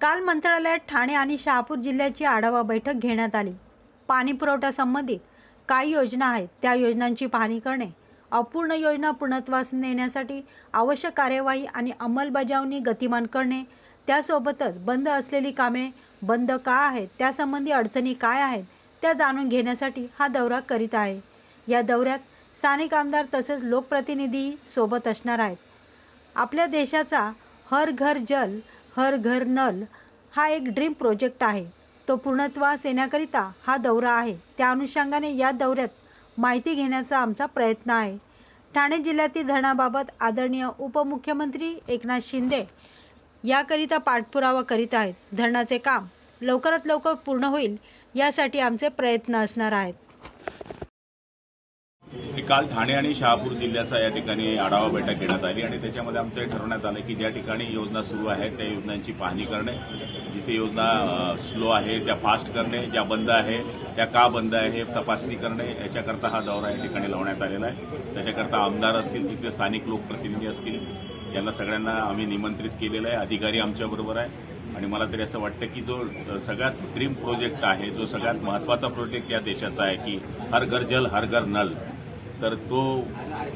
काल मंत्रालयात ठाणे आणि शहापूर जिल्ह्याची आढावा बैठक घेण्यात आली. पाणी पुरवठा संबंधित काही योजना आहेत त्या योजनांची पाहणी करणे अपूर्ण योजना पूर्णत्वास नेण्यासाठी आवश्यक कार्यवाही आणि अंमलबजावणी गतिमान करणे त्यासोबतच बंद असलेली कामे बंद का आहेत त्यासंबंधी अडचणी काय आहेत त्या जाणून घेण्यासाठी हा दौरा करीत आहे. या दौऱ्यात स्थानिक आमदार तसेच लोकप्रतिनिधीही सोबत असणार आहेत. आपल्या देशाचा हर घर जल हर घर नल हा एक ड्रीम प्रोजेक्ट आहे. तो पूर्णत्वास येण्याकरिता हा दौरा आहे. त्या अनुषंगाने या दौऱ्यात माहिती घेण्याचा आमचा प्रयत्न आहे. ठाणे जिल्ह्यातील धरणाबाबत आदरणीय उपमुख्यमंत्री एकनाथ शिंदे याकरिता पाठपुरावा करीत आहेत. धरणाचे काम लवकरात लवकर पूर्ण होईल यासाठी आमचे प्रयत्न असणार आहेत. काल ठाणे आणि शहापूर जिल्ह्याचा या ठिकाणी आढावा बैठक घेण्यात आली आणि त्याच्यामध्ये आमचं हे ठरवण्यात आलं की ज्या ठिकाणी योजना सुरू आहेत त्या योजनांची पाहणी करणे जिथे योजना स्लो आहे त्या फास्ट करणे ज्या बंद आहे त्या का बंद आहे हे तपासणी करणे याच्याकरता हा दौरा या ठिकाणी लावण्यात आलेला आहे. त्याच्याकरता आमदार असतील तिथले स्थानिक लोकप्रतिनिधी असतील यांना सगळ्यांना आम्ही निमंत्रित केलेलं आहे. अधिकारी आमच्याबरोबर आहे. आणि मला तरी असं वाटतं की जो सगळ्यात ड्रीम प्रोजेक्ट आहे जो सगळ्यात महत्त्वाचा प्रोजेक्ट या देशाचा आहे की हर घर जल हर घर नल. तर तो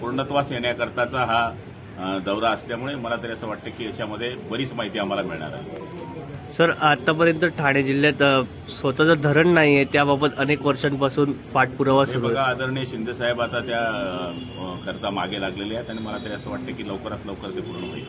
पूर्णत्वास येण्याकरताचा हा दौरा असल्यामुळे मला तरी असं वाटतं की याच्यामध्ये बरीच माहिती आम्हाला मिळणार आहे. सर आतापर्यंत ठाणे जिल्ह्यात स्वतःचं धरण नाही आहे त्याबाबत अनेक वर्षांपासून पाठपुरावा सुरू बघा आहे आदरणीय शिंदे साहेब आता त्या करता मागे लागलेले आहेत आणि मला तरी असं वाटतं की लवकरात लवकर ते पूर्ण होईल.